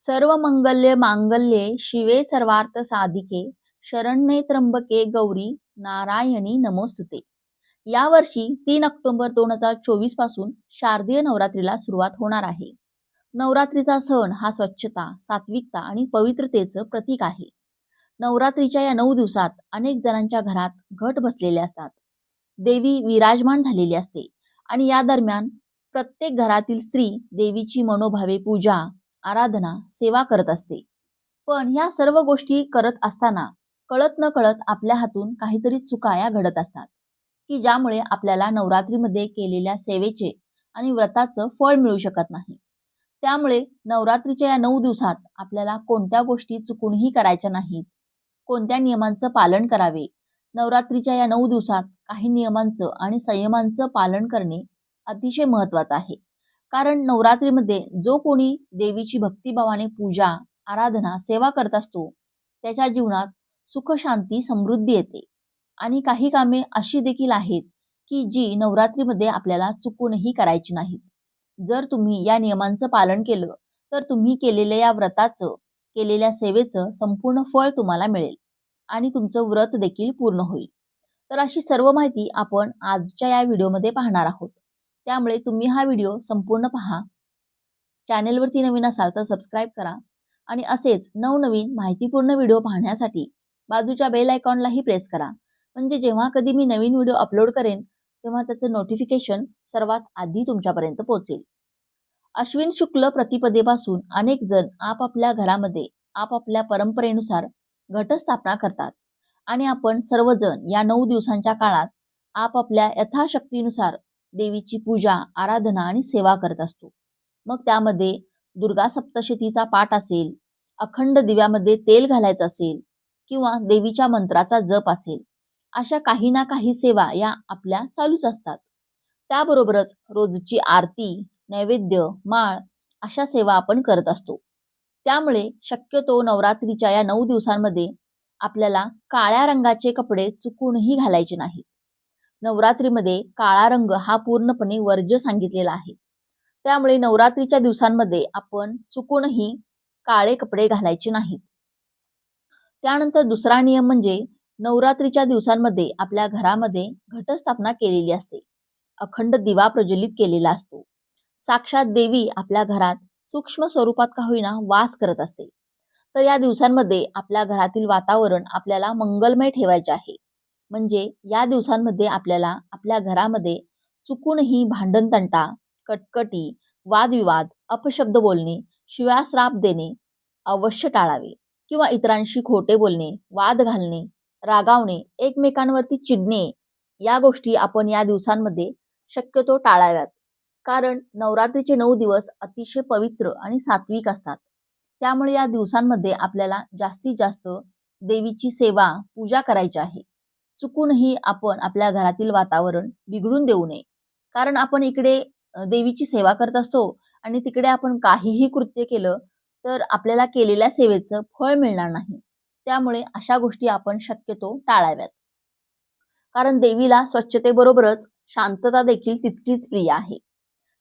सर्व मंगल्य मांगल्ये शिवे सर्वार्थ साधिके शरण्ये त्र्यंबके गौरी नारायणी नमोस्तुते. यावर्षी तीन ऑक्टोबर दोन हजार चोवीसपासून शारदीय नवरात्रीला सुरुवात होणार आहे. नवरात्रीचा सण हा स्वच्छता सात्विकता आणि पवित्रतेचं प्रतीक आहे. नवरात्रीच्या या नऊ दिवसात अनेक जणांच्या घरात घट बसलेले असतात. देवी विराजमान झालेली असते आणि या दरम्यान प्रत्येक घरातील स्त्री देवीची मनोभावे पूजा आराधना सेवा करत असते. पण या सर्व गोष्टी करत असताना कळत न कळत आपल्या हातून काहीतरी चुकाया घडत असतात की ज्यामुळे आपल्याला नवरात्रीमध्ये केलेल्या सेवेचे आणि व्रताचं फळ मिळू शकत नाही. त्यामुळे नवरात्रीच्या या नऊ दिवसात आपल्याला कोणत्या गोष्टी चुकूनही करायच्या नाहीत कोणत्या नियमांचं पालन करावे नवरात्रीच्या या नऊ दिवसात काही नियमांचं आणि संयमांचं पालन करणे अतिशय महत्वाचं आहे. कारण नवरात्रीमध्ये जो कोणी देवीची भक्तिभावाने पूजा आराधना सेवा करत असतो त्याच्या जीवनात सुख शांती समृद्धी येते. आणि काही कामे अशी देखील आहेत की जी नवरात्रीमध्ये आपल्याला चुकूनही करायची नाहीत. जर तुम्ही या नियमांचं पालन केलं तर तुम्ही केलेल्या या व्रताचं केलेल्या सेवेचं संपूर्ण फळ तुम्हाला मिळेल आणि तुमचं व्रत देखील पूर्ण होईल. तर अशी सर्व माहिती आपण आजच्या या व्हिडिओमध्ये पाहणार आहोत. त्यामुळे तुम्ही हा व्हिडिओ संपूर्ण पहा. चॅनेलवरती नवीन असाल तर सबस्क्राईब करा. आणि असेच नवनवीन माहितीपूर्ण व्हिडिओ पाहण्यासाठी बाजूच्या बेल आयकॉनलाही प्रेस करा. म्हणजे जेव्हा कधी मी नवीन व्हिडिओ अपलोड करेन तेव्हा त्याचं नोटिफिकेशन सर्वात आधी तुमच्यापर्यंत पोहोचेल. अश्विन शुक्ल प्रतिपदेपासून अनेक जण आपापल्या घरामध्ये आपापल्या परंपरेनुसार घटस्थापना करतात. आणि आपण सर्वजण या नऊ दिवसांच्या काळात आपापल्या यथाशक्तीनुसार देवीची पूजा आराधना आणि सेवा करत असतो. मग त्यामध्ये दुर्गा सप्तशतीचा पाठ असेल अखंड दिव्यामध्ये तेल घालायचं असेल किंवा देवीच्या मंत्राचा जप असेल अशा काही ना काही सेवा या आपल्या चालूच असतात. त्याबरोबरच रोजची आरती नैवेद्य माळ अशा सेवा आपण करत असतो. त्यामुळे शक्यतो नवरात्रीच्या या नऊ दिवसांमध्ये आपल्याला काळ्या रंगाचे कपडे चुकूनही घालायचे नाहीत. नवरात्रीमध्ये काळा रंग हा पूर्णपणे वर्ज्य सांगितलेला आहे. त्यामुळे नवरात्रीच्या दिवसांमध्ये आपण चुकूनही काळे कपडे घालायचे नाहीत. त्यानंतर दुसरा नियम म्हणजे नवरात्रीच्या दिवसांमध्ये आपल्या घरामध्ये घटस्थापना केलेली असते. अखंड दिवा प्रज्वलित केलेला असतो. साक्षात देवी आपल्या घरात सूक्ष्म स्वरूपात का होईना वास करत असते. तर या दिवसांमध्ये आपल्या घरातील वातावरण आपल्याला मंगलमय ठेवायचे आहे. म्हणजे या दिवसांमध्ये आपल्याला आपल्या घरामध्ये चुकूनही भांडणतंटा कटकटी वादविवाद अपशब्द बोलणे शिवाश्राप देणे अवश्य टाळावे किंवा इतरांशी खोटे बोलणे वाद घालणे रागावणे एकमेकांवरती चिडणे या गोष्टी आपण या दिवसांमध्ये शक्यतो टाळाव्यात. कारण नवरात्रीचे नऊ दिवस अतिशय पवित्र आणि सात्विक असतात. त्यामुळे या दिवसांमध्ये आपल्याला जास्तीत जास्त देवीची सेवा पूजा करायची आहे. चुकूनही आपण आपल्या घरातील वातावरण बिघडून देऊ नये. कारण आपण इकडे देवीची सेवा करत असतो आणि तिकडे आपण काहीही कृत्य केलं तर आपल्याला केलेल्या सेवेचं फळ मिळणार नाही. त्यामुळे अशा गोष्टी आपण शक्यतो टाळाव्यात. कारण देवीला स्वच्छतेबरोबरच शांतता देखील तितकीच प्रिय आहे.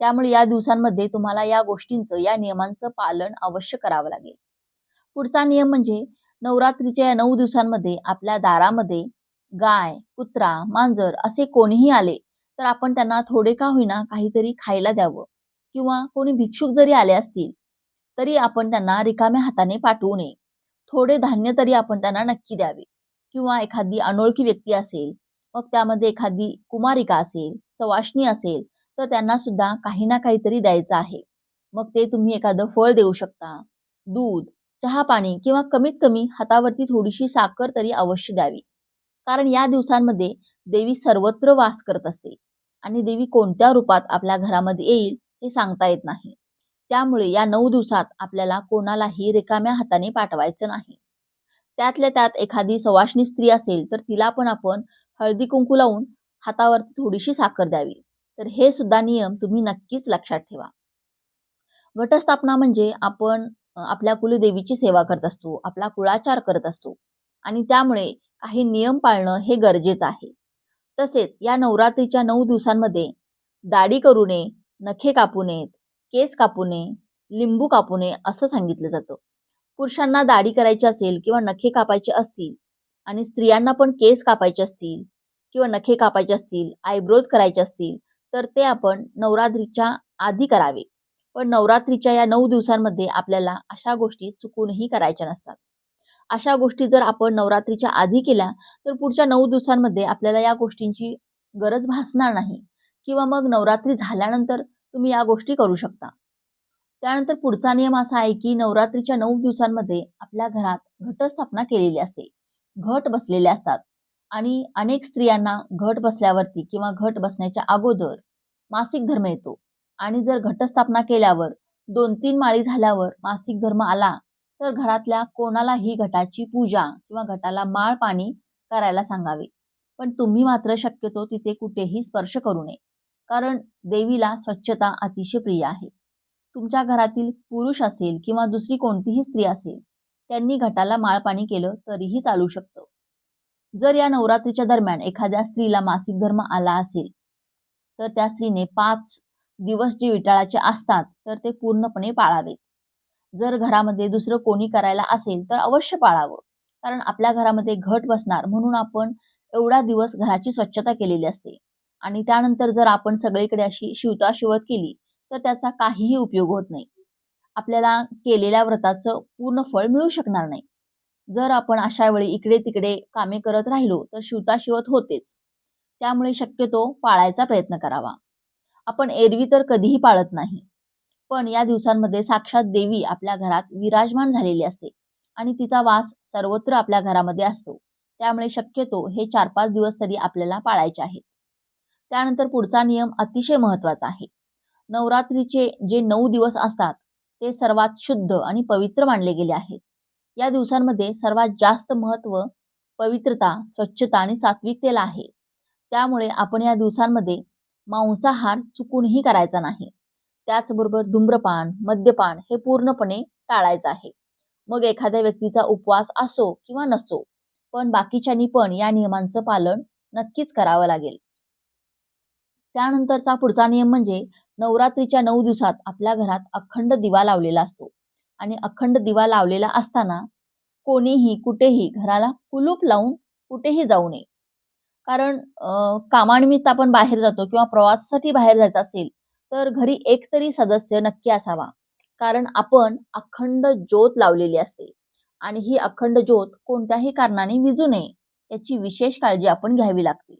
त्यामुळे या दिवसांमध्ये तुम्हाला या गोष्टींचं या नियमांचं पालन अवश्य करावं लागेल. पुढचा नियम म्हणजे नवरात्रीच्या या नऊ दिवसांमध्ये आपल्या दारामध्ये गाय कुत्रा मांजर असे कोणीही आले तर आपण त्यांना थोडे का होईना काहीतरी खायला द्यावं किंवा कोणी भिक्षुक जरी आले असतील तरी आपण त्यांना रिकाम्या हाताने पाठवू नये. थोडे धान्य तरी आपण त्यांना नक्की द्यावे किंवा एखादी अनोळखी व्यक्ती असेल मग त्यामध्ये एखादी कुमारिका असेल सवाष्णी असेल तर त्यांना सुद्धा काही ना काहीतरी द्यायचं आहे. मग ते तुम्ही एखादं फळ देऊ शकता दूध चहा पाणी किंवा कमीत कमी हातावरती थोडीशी साखर तरी अवश्य द्यावी. कारण या दिवसांमध्ये देवी सर्वत्र वास करत असते आणि देवी कोणत्या रूपात आपल्या घरामध्ये येईल हे सांगता येत नाही. त्यामुळे या नऊ दिवसात आपल्याला कोणालाही रिकाम्या हाताने पाठवायचं नाही. त्यातल्या त्यात एखादी सवाष्णी स्त्री असेल तर तिला पण आपण हळदी कुंकू लावून हातावरती थोडीशी साखर द्यावी. तर हे सुद्धा नियम तुम्ही नक्कीच लक्षात ठेवा. घटस्थापना म्हणजे आपण आपल्या कुलदेवीची सेवा करत असतो आपला कुळाचार करत असतो आणि त्यामुळे काही नियम पाळणं हे गरजेचं आहे. तसेच या नवरात्रीच्या नऊ दिवसांमध्ये दाढी करू नये नखे कापू नयेत केस कापू नये लिंबू कापू नये असं सांगितलं जातं. पुरुषांना दाढी करायची असेल किंवा नखे कापायचे असतील आणि स्त्रियांना पण केस कापायचे असतील किंवा नखे कापायचे असतील आयब्रोज करायचे असतील तर ते आपण नवरात्रीच्या आधी करावे. पण नवरात्रीच्या या नऊ दिवसांमध्ये आपल्याला अशा गोष्टी चुकूनही करायच्या नसतात. अशा गोष्टी जर आपण नवरात्रीच्या आधी केल्या तर पुढच्या नऊ दिवसांमध्ये आपल्याला या गोष्टींची गरज भासणार नाही. किंवा मग नवरात्री झाल्यानंतर तुम्ही या गोष्टी करू शकता. त्यानंतर पुढचा नियम असा आहे की नवरात्रीच्या नऊ दिवसांमध्ये आपल्या घरात घटस्थापना केलेली असते. घट बसलेले असतात. आणि अनेक स्त्रियांना घट बसल्यावरती किंवा घट बसण्याच्या अगोदर मासिक धर्म येतो. आणि जर घटस्थापना केल्यावर दोन तीन माळी झाल्यावर मासिक धर्म आला तर घरातल्या कोणालाही घटाची पूजा किंवा घटाला माळ पाणी करायला सांगावे. पण तुम्ही मात्र शक्यतो तिथे कुठेही स्पर्श करू नये. कारण देवीला स्वच्छता अतिशय प्रिय आहे. तुमच्या घरातील पुरुष असेल किंवा दुसरी कोणतीही स्त्री असेल त्यांनी घटाला माळ पाणी केलं तरीही चालू शकतं. जर या नवरात्रीच्या दरम्यान एखाद्या स्त्रीला मासिक धर्म आला असेल तर त्या स्त्रीने पाच दिवस जे विटाळाचे असतात तर ते पूर्णपणे पाळावेत. जर घरामध्ये दुसरं कोणी करायला असेल तर अवश्य पाळावं. कारण आपल्या घरामध्ये घट बसणार म्हणून आपण एवढा दिवस घराची स्वच्छता केलेली असते. आणि त्यानंतर जर आपण सगळीकडे अशी शिवता शिवत केली तर त्याचा काहीही उपयोग होत नाही. आपल्याला केलेल्या व्रताचं पूर्ण फळ मिळू शकणार नाही. जर आपण अशा वेळी इकडे तिकडे कामे करत राहिलो तर शिवता शिवत होतेच. त्यामुळे शक्यतो पाळायचा प्रयत्न करावा. आपण एरवी तर कधीही पाळत नाही. पण या दिवसांमध्ये साक्षात देवी आपल्या घरात विराजमान झालेली असते आणि तिचा वास सर्वत्र आपल्या घरामध्ये असतो. त्यामुळे शक्यतो हे चार पाच दिवस तरी आपल्याला पाळायचे आहेत. त्यानंतर पुढचा नियम अतिशय महत्त्वाचा आहे. नवरात्रीचे जे नऊ दिवस असतात ते सर्वात शुद्ध आणि पवित्र मानले गेले आहेत. या दिवसांमध्ये सर्वात जास्त महत्त्व पवित्रता स्वच्छता आणि सात्विकतेला आहे. त्यामुळे आपण या दिवसांमध्ये मांसाहार चुकूनही करायचा नाही. त्याचबरोबर धूम्रपान मद्यपान हे पूर्णपणे टाळायचं आहे. मग एखाद्या व्यक्तीचा उपवास असो किंवा नसो पण बाकीच्यांनी पण या नियमांचं पालन नक्कीच करावं लागेल. त्यानंतरचा पुढचा नियम म्हणजे नवरात्रीच्या नऊ दिवसात आपल्या घरात अखंड दिवा लावलेला असतो. आणि अखंड दिवा लावलेला असताना कोणीही कुठेही घराला कुलूप लावून कुठेही जाऊ नये. कारण कामानिमित्त आपण बाहेर जातो किंवा प्रवासासाठी बाहेर जायचं असेल तर घरी एक तरी सदस्य नक्की असावा. कारण आपण अखंड ज्योत लावलेली असते. आणि ही अखंड ज्योत कोणत्याही कारणाने विजू नये याची विशेष काळजी आपण घ्यावी लागते.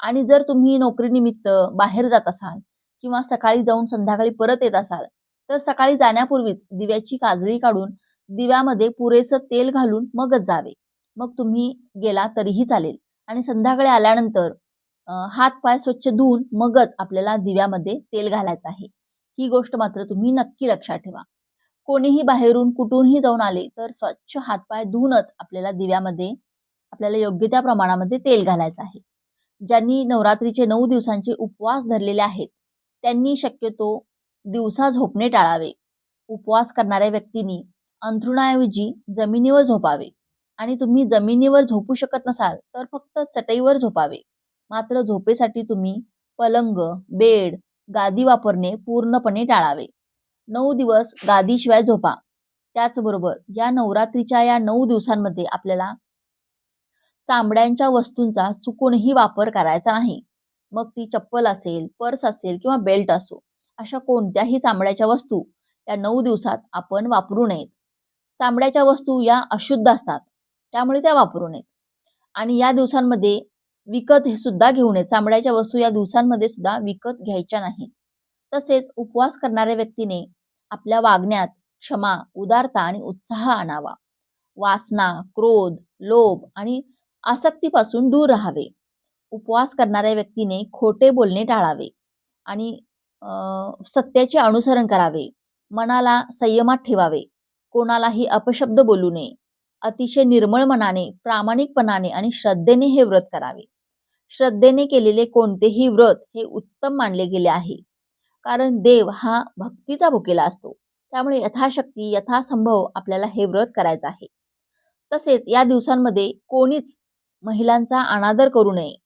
आणि जर तुम्ही नोकरीनिमित्त बाहेर जात असाल किंवा सकाळी जाऊन संध्याकाळी परत येत असाल तर सकाळी जाण्यापूर्वीच दिव्याची काजळी काढून दिव्यामध्ये पुरेसं तेल घालून मगच जावे. मग तुम्ही गेला तरीही चालेल. आणि संध्याकाळी आल्यानंतर हात पाय स्वच्छ धुवून मगच आपल्याला दिव्यामध्ये तेल घालायचं आहे. ही गोष्ट मात्र तुम्ही नक्की लक्षात ठेवा. कोणीही बाहेरून कुठूनही जाऊन आले तर स्वच्छ हातपाय धुवूनच आपल्याला दिव्यामध्ये आपल्याला योग्य त्या प्रमाणामध्ये तेल घालायचं आहे. ज्यांनी नवरात्रीचे नऊ दिवसांचे उपवास धरलेले आहेत त्यांनी शक्यतो दिवसा झोपणे टाळावे. उपवास करणाऱ्या व्यक्तींनी अंथरुणाऐवजी जमिनीवर झोपावे. आणि तुम्ही जमिनीवर झोपू शकत नसाल तर फक्त चटईवर झोपावे. मात्र झोपेसाठी तुम्ही पलंग बेड गादी वापरणे पूर्णपणे टाळावे. नऊ दिवस गादीशिवाय झोपा. त्याचबरोबर या नवरात्रीच्या या नऊ दिवसांमध्ये आपल्याला चांबड्यांच्या वस्तूंचा चुकूनही वापर करायचा नाही. मग ती चप्पल असेल पर्स असेल किंवा बेल्ट असो अशा कोणत्याही चांबड्याच्या वस्तू या नऊ दिवसात आपण वापरू नयेत. चांबड्याच्या वस्तू या अशुद्ध असतात त्यामुळे त्या वापरू नयेत. आणि या दिवसांमध्ये विकत हे सुद्धा घेऊ नये चामड्याच्या वस्तू या दिवसांमध्ये सुद्धा विकत घ्यायच्या नाहीत. तसेच उपवास करणाऱ्या व्यक्तीने आपल्या वागण्यात क्षमा उदारता आणि उत्साह आणावा. वासना क्रोध लोभ आणि आसक्तीपासून दूर राहावे. उपवास करणाऱ्या व्यक्तीने खोटे बोलणे टाळावे आणि सत्याचे अनुसरण करावे. मनाला संयमात ठेवावे. कोणालाही अपशब्द बोलू नये. अतिशय निर्मळ मनाने प्रामाणिकपणाने आणि श्रद्धेने हे व्रत करावे. श्रद्धेने केलेले कोणतेही व्रत हे उत्तम मानले गेले आहे. कारण देव हा भक्तीचा भुकेला असतो. त्यामुळे यथाशक्ती यथासंभव आपल्याला हे व्रत करायचं आहे. तसेच या दिवसांमध्ये कोणीच महिलांचा अनादर करू नये.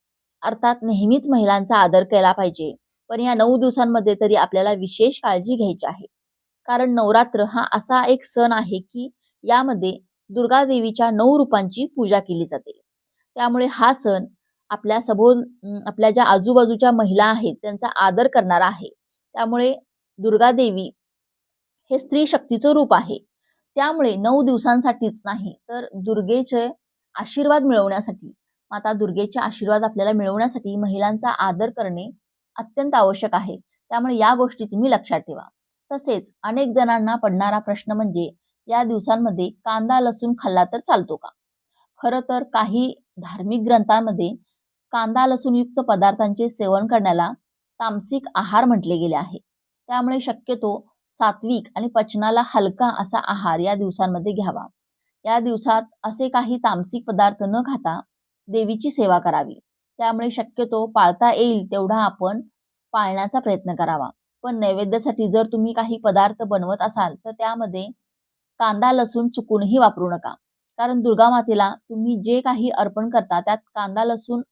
अर्थात नेहमीच महिलांचा आदर केला पाहिजे. पण या नऊ दिवसांमध्ये तरी आपल्याला विशेष काळजी घ्यायची आहे. कारण नवरात्र हा असा एक सण आहे की यामध्ये दुर्गा देवीच्या नऊ रूपांची पूजा केली जाते. त्यामुळे हा सण आपल्या सभोल आपल्या ज्या आजूबाजूच्या महिला आहेत त्यांचा आदर करणारा आहे. त्यामुळे दुर्गादेवी हे स्त्री शक्तीचं रूप आहे. त्यामुळे नऊ दिवसांसाठीच नाही तर दुर्गेचे आशीर्वाद मिळवण्यासाठी माता दुर्गेचे आशीर्वाद आपल्याला मिळवण्यासाठी महिलांचा आदर करणे अत्यंत आवश्यक आहे. त्यामुळे या गोष्टी तुम्ही लक्षात ठेवा. तसेच अनेक जणांना पडणारा प्रश्न म्हणजे या दिवसांमध्ये कांदा लसूण खाल्ला तर चालतो का? खरं तर काही धार्मिक ग्रंथांमध्ये कांदा लसूणयुक्त पदार्थांचे सेवन करण्याला तामसिक आहार म्हटले गेले आहे. त्यामुळे शक्यतो सात्विक आणि पचनाला हलका असा आहार या दिवसांमध्ये घ्यावा. या दिवसात असे काही तामसिक पदार्थ न खाता देवीची सेवा करावी. त्यामुळे शक्यतो पाळता येईल तेवढा आपण पाळण्याचा प्रयत्न करावा. पण नैवेद्यासाठी जर तुम्ही काही पदार्थ बनवत असाल तर त्यामध्ये कांदा लसूण चुकूनही वापरू नका. कारण दुर्गा मातेला तुम्ही जे काही अर्पण करता त्यात कांदा लसूण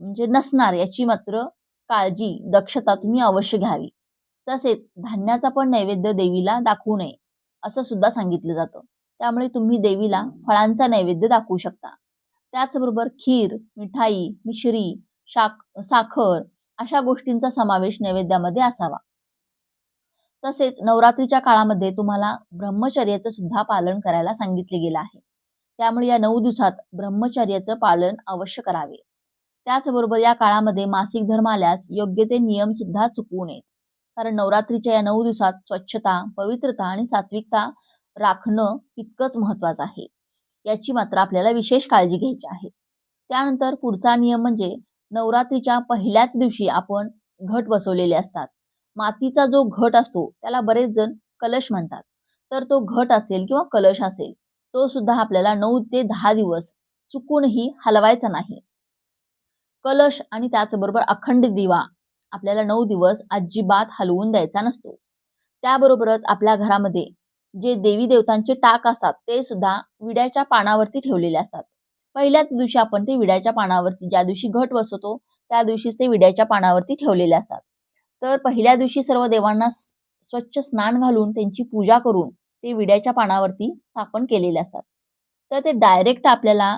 म्हणजे नसणार याची मात्र काळजी दक्षता तुम्ही अवश्य घ्यावी. तसेच धान्याचा पण नैवेद्य देवीला दाखवू नये असं सुद्धा सांगितलं जातं. त्यामुळे तुम्ही देवीला फळांचा नैवेद्य दाखवू शकता. त्याचबरोबर खीर मिठाई मिश्री शाक साखर अशा गोष्टींचा समावेश नैवेद्यामध्ये असावा. तसेच नवरात्रीच्या काळामध्ये तुम्हाला ब्रह्मचर्याचं सुद्धा पालन करायला सांगितले गेलं आहे. त्यामुळे या नऊ दिवसात ब्रह्मचर्याचं पालन अवश्य करावे. त्याचबरोबर या काळामध्ये मासिक धर्म आल्यास योग्य ते नियम सुद्धा चुकवू नयेत. कारण नवरात्रीच्या या नऊ दिवसात स्वच्छता पवित्रता आणि सात्विकता राखणं तितकंच महत्वाचं आहे. याची मात्र आपल्याला विशेष काळजी घ्यायची आहे. त्यानंतर पुढचा नियम म्हणजे नवरात्रीच्या पहिल्याच दिवशी आपण घट बसवलेले असतात. मातीचा जो घट असतो त्याला बरेच जण कलश म्हणतात. तर तो घट असेल किंवा कलश असेल तो सुद्धा आपल्याला नऊ ते दहा दिवस चुकूनही हलवायचा नाही. कलश आणि त्याचबरोबर अखंड दिवा आपल्याला नऊ दिवस अजिबात हलवून द्यायचा नसतो. त्याबरोबरच आपल्या घरामध्ये जे देवी देवतांचे टाक असतात ते सुद्धा विड्याच्या पानावरती ठेवलेले असतात. पहिल्याच दिवशी आपण ते विड्याच्या पानावरती ज्या दिवशी घट बसवतो त्या दिवशीच ते विड्याच्या पानावरती ठेवलेले असतात. तर पहिल्या दिवशी सर्व देवांना स्वच्छ स्नान घालून त्यांची पूजा करून ते विड्याच्या पानावरती स्थापन केलेले असतात. तर ते डायरेक्ट आपल्याला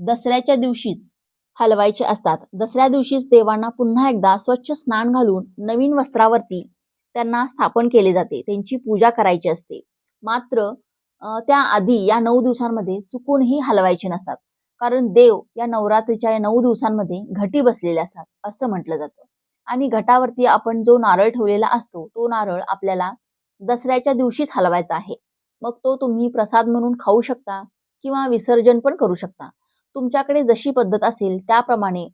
दसऱ्याच्या दिवशीच हलवायचे असतात. दसऱ्या दिवशीच देवांना पुन्हा एकदा स्वच्छ स्नान घालून नवीन वस्त्रावरती त्यांना स्थापन केले जाते. त्यांची पूजा करायची असते. मात्र त्याआधी या नऊ दिवसांमध्ये चुकूनही हलवायचे नसतात. कारण देव या नवरात्रीच्या या नऊ दिवसांमध्ये घटी बसलेले असतात असं म्हटलं जातं. आणि घटावरती आपण जो नारळ ठेवलेला असतो तो नारळ आपल्याला दसऱ्याच्या दिवशीच हलवायचा आहे. मग तो तुम्ही प्रसाद म्हणून खाऊ शकता किंवा विसर्जन पण करू शकता. तुमच्याकडे जशी पद्धत असेल त्याप्रमाणे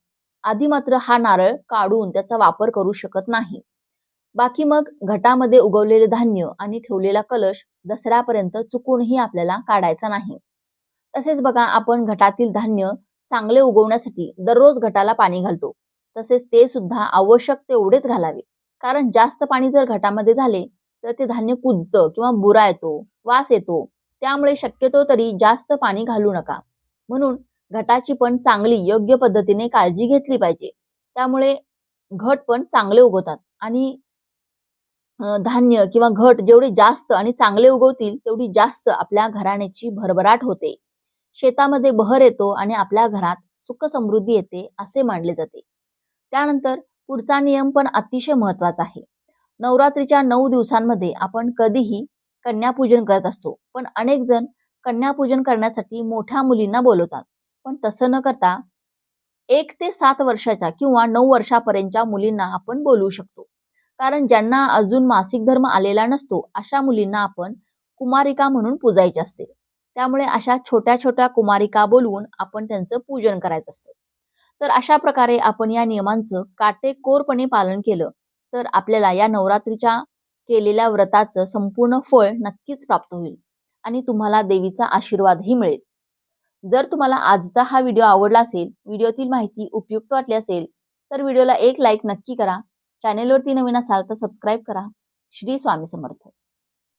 आधी मात्र हा नारळ काढून त्याचा वापर करू शकत नाही. बाकी मग घटामध्ये उगवलेले धान्य आणि ठेवलेला कलश दसऱ्यापर्यंत चुकूनही आपल्याला काढायचा नाही. तसेच बघा आपण घटातील धान्य चांगले उगवण्यासाठी दररोज घटाला पाणी घालतो. तसेच ते सुद्धा आवश्यक तेवढेच घालावे. कारण जास्त पाणी जर घटामध्ये झाले तर ते धान्य कुजतं किंवा बुरा येतो वास येतो. त्यामुळे शक्यतो तरी जास्त पाणी घालू नका. म्हणून घटाची पण चांगली योग्य पद्धतीने काळजी घेतली पाहिजे. त्यामुळे घट पण चांगले उगवतात. आणि धान्य किंवा घट जेवढे जास्त आणि चांगले उगवतील तेवढी जास्त आपल्या घराण्याची भरभराट होते. शेतामध्ये बहर येतो आणि आपल्या घरात सुख समृद्धी येते असे मानले जाते. त्यानंतर पुढचा नियम पण अतिशय महत्त्वाचा आहे. नवरात्रीच्या नऊ दिवसांमध्ये आपण कधीही कन्यापूजन करत असतो. पण अनेक जण कन्यापूजन करण्यासाठी मोठ्या मुलींना बोलवतात. पण तसं न करता एक ते सात वर्षाच्या किंवा नऊ वर्षापर्यंतच्या मुलींना आपण बोलवू शकतो. कारण ज्यांना अजून मासिक धर्म आलेला नसतो अशा मुलींना आपण कुमारिका म्हणून पूजायचे असते. त्यामुळे अशा छोट्या छोट्या कुमारिका बोलवून आपण त्यांचं पूजन करायचं असतं. तर अशा प्रकारे आपण या नियमांचं काटेकोरपणे पालन केलं तर आपल्याला या नवरात्रीच्या केलेल्या व्रताचं संपूर्ण फळ नक्कीच प्राप्त होईल. आणि तुम्हाला देवीचा आशीर्वादही मिळेल. जर तुम्हाला आजचा हा व्हिडिओ आवडला असेल व्हिडिओतील माहिती उपयुक्त वाटली असेल तर व्हिडिओला एक लाईक नक्की करा. चॅनेलवरती नवीन असाल तर सबस्क्राईब करा. श्री स्वामी समर्थ.